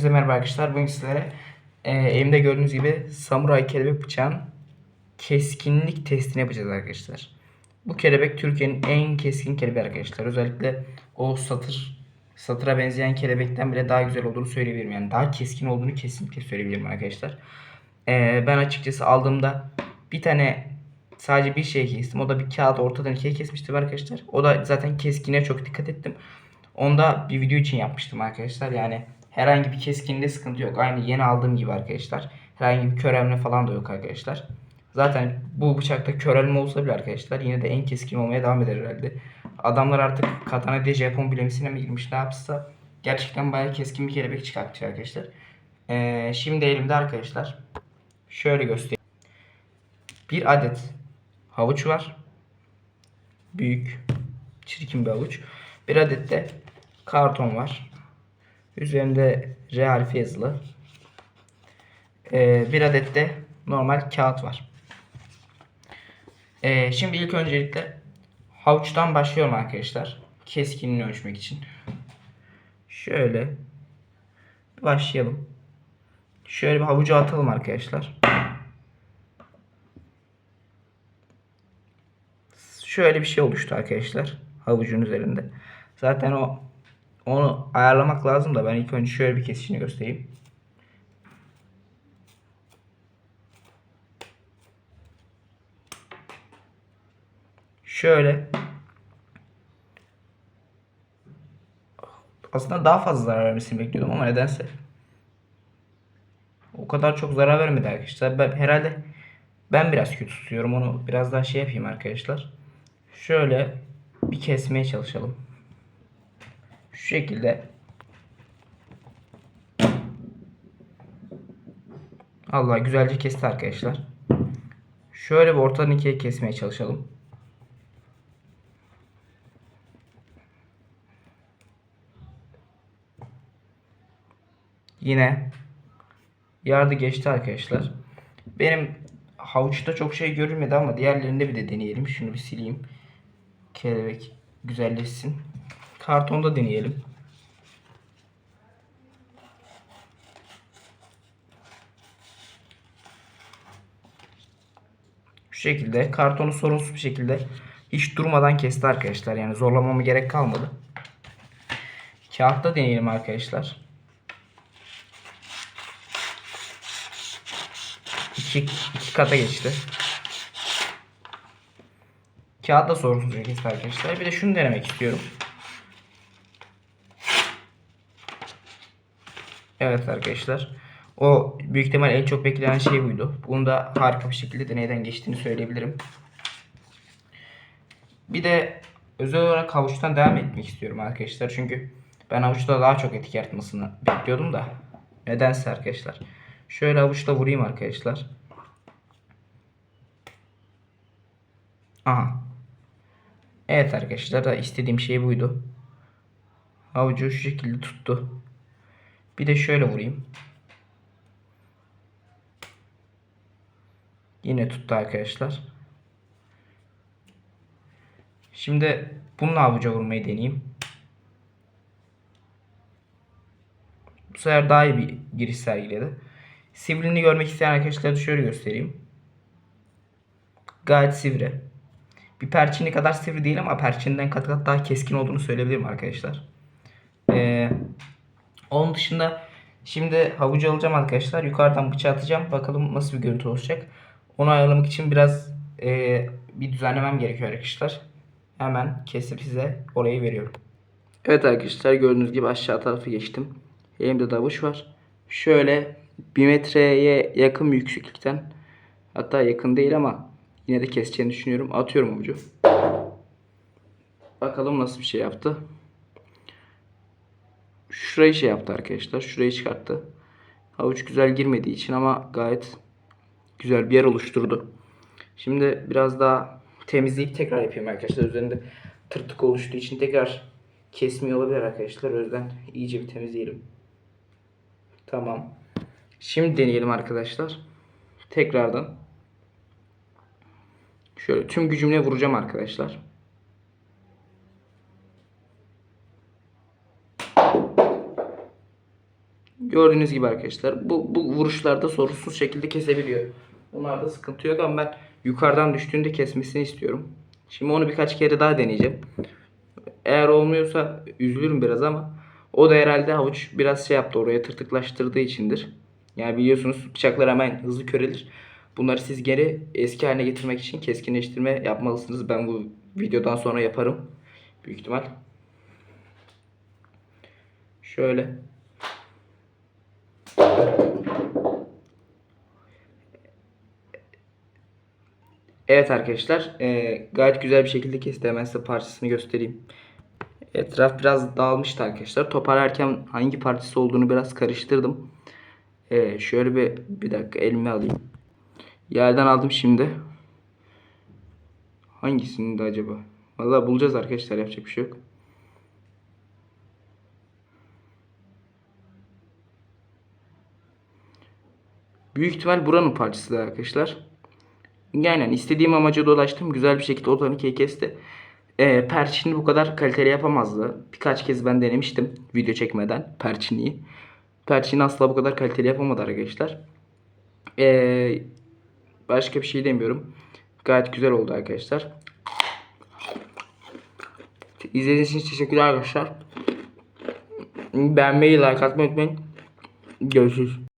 Hepinize merhaba arkadaşlar. Bugün sizlere e, elimde gördüğünüz gibi samuray kelebek bıçağın keskinlik testini yapacağız arkadaşlar. Bu kelebek Türkiye'nin en keskin kelebeği arkadaşlar. Özellikle o satır satıra benzeyen kelebekten bile daha güzel olduğunu söyleyebilirim. Yani daha keskin olduğunu kesinlikle söyleyebilirim arkadaşlar. E, ben açıkçası aldığımda bir tane sadece bir şey kestim. O da bir kağıt ortadan ikiye kesmiştim arkadaşlar. O da zaten keskine çok dikkat ettim. Onda bir video için yapmıştım arkadaşlar. Yani herhangi bir keskinliğinde sıkıntı yok. Aynı yeni aldığım gibi arkadaşlar. Herhangi bir körelme falan da yok arkadaşlar. Zaten bu bıçakta körelme olsa bile arkadaşlar yine de en keskin olmaya devam eder herhalde. Adamlar artık katana diye Japon bilemisine mi girmiş ne yapsa gerçekten bayağı keskin bir kelebek çıkartmış arkadaşlar. Ee, şimdi elimde arkadaşlar şöyle göstereyim. Bir adet havuç var. Büyük, çirkin bir havuç. Bir adet de karton var. Üzerinde R harfi yazılı. Ee, bir adet de normal kağıt var. Ee, şimdi ilk öncelikle havuçtan başlıyorum arkadaşlar. Keskinliğini ölçmek için. Şöyle başlayalım. Şöyle bir havucu atalım arkadaşlar. Şöyle bir şey oluştu arkadaşlar havucun üzerinde. Zaten o onu ayarlamak lazım da ben ilk önce şöyle bir kesişini göstereyim. Şöyle aslında daha fazla zarar vermesini bekliyordum ama nedense o kadar çok zarar vermedi arkadaşlar. Ben herhalde ben biraz kötü tutuyorum. Onu biraz daha şey yapayım arkadaşlar. Şöyle bir kesmeye çalışalım. Şu şekilde. Allah güzelce kesti arkadaşlar. Şöyle bir ortadan ikiye kesmeye çalışalım. Yine yardı geçti arkadaşlar. Benim havuçta çok şey görülmedi ama diğerlerinde bir de deneyelim. Şunu bir sileyim. Kelebek güzelleşsin. Kartonda deneyelim. Şu şekilde kartonu sorunsuz bir şekilde hiç durmadan kesti arkadaşlar. Yani zorlamama gerek kalmadı. Kağıtta deneyelim arkadaşlar. İki, iki kata geçti. Kağıtta sorunsuz kesti arkadaşlar. Bir de şunu denemek istiyorum. Evet arkadaşlar. O büyük ihtimal en çok beklenen şey buydu. Bunu da harika bir şekilde deneyden geçtiğini söyleyebilirim. Bir de özel olarak havuçtan devam etmek istiyorum arkadaşlar. Çünkü ben havuçta daha çok etki yaratmasını bekliyordum da. Nedense arkadaşlar. Şöyle havuçla vurayım arkadaşlar. Aha. Evet arkadaşlar da istediğim şey buydu. Havucu şu şekilde tuttu. Bir de şöyle vurayım. Yine tuttu arkadaşlar. Şimdi bununla avuca vurmayı deneyeyim. Bu sefer daha iyi bir giriş sergiledi. Sivrilini görmek isteyen arkadaşlara da şöyle göstereyim. Gayet sivri. Bir perçinli kadar sivri değil ama perçinden kat kat daha keskin olduğunu söyleyebilirim arkadaşlar. Ee, onun dışında şimdi havucu alacağım arkadaşlar. Yukarıdan bıçağı atacağım. Bakalım nasıl bir görüntü olacak. Onu ayarlamak için biraz e, bir düzenlemem gerekiyor arkadaşlar. Hemen kesip size orayı veriyorum. Evet arkadaşlar gördüğünüz gibi aşağı tarafı geçtim. Elimde de avuç var. Şöyle bir metreye yakın bir yükseklikten hatta yakın değil ama yine de keseceğini düşünüyorum. Atıyorum avucu. Bakalım nasıl bir şey yaptı. Şurayı şey yaptı arkadaşlar. Şurayı çıkarttı. Havuç güzel girmediği için ama gayet güzel bir yer oluşturdu. Şimdi biraz daha temizleyip tekrar yapayım arkadaşlar. Üzerinde tırtık oluştuğu için tekrar kesmiyor olabilir arkadaşlar. O yüzden iyice bir temizleyelim. Tamam. Şimdi deneyelim arkadaşlar. Tekrardan. Şöyle tüm gücümle vuracağım arkadaşlar. Gördüğünüz gibi arkadaşlar bu, bu vuruşlarda sorunsuz şekilde kesebiliyor. Bunlarda sıkıntı yok ama ben yukarıdan düştüğünde kesmesini istiyorum. Şimdi onu birkaç kere daha deneyeceğim. Eğer olmuyorsa üzülürüm biraz ama o da herhalde havuç biraz şey yaptı oraya tırtıklaştırdığı içindir. Yani biliyorsunuz bıçaklar hemen hızlı körelir. Bunları siz geri eski haline getirmek için keskinleştirme yapmalısınız. Ben bu videodan sonra yaparım. Büyük ihtimal. Şöyle. Evet arkadaşlar eee, gayet güzel bir şekilde kesti. Hemen size parçasını göstereyim. Etraf biraz dağılmıştı arkadaşlar. Toparlarken hangi parçası olduğunu biraz karıştırdım. Eee, şöyle bir, bir dakika elime alayım. Yerden aldım şimdi. Hangisinde acaba? Vallahi bulacağız arkadaşlar yapacak bir şey yok. Büyük ihtimal buranın parçası da arkadaşlar. Aynen istediğim amaca dolaştım. Güzel bir şekilde otanikeyi kesti. Ee, perçini bu kadar kaliteli yapamazdı. Birkaç kez ben denemiştim video çekmeden perçiniyi. Perçini asla bu kadar kaliteli yapamadı arkadaşlar. Ee, başka bir şey demiyorum. Gayet güzel oldu arkadaşlar. İzlediğiniz için teşekkürler arkadaşlar. Beğenmeyi, like atmayı unutmayın. Görüşürüz.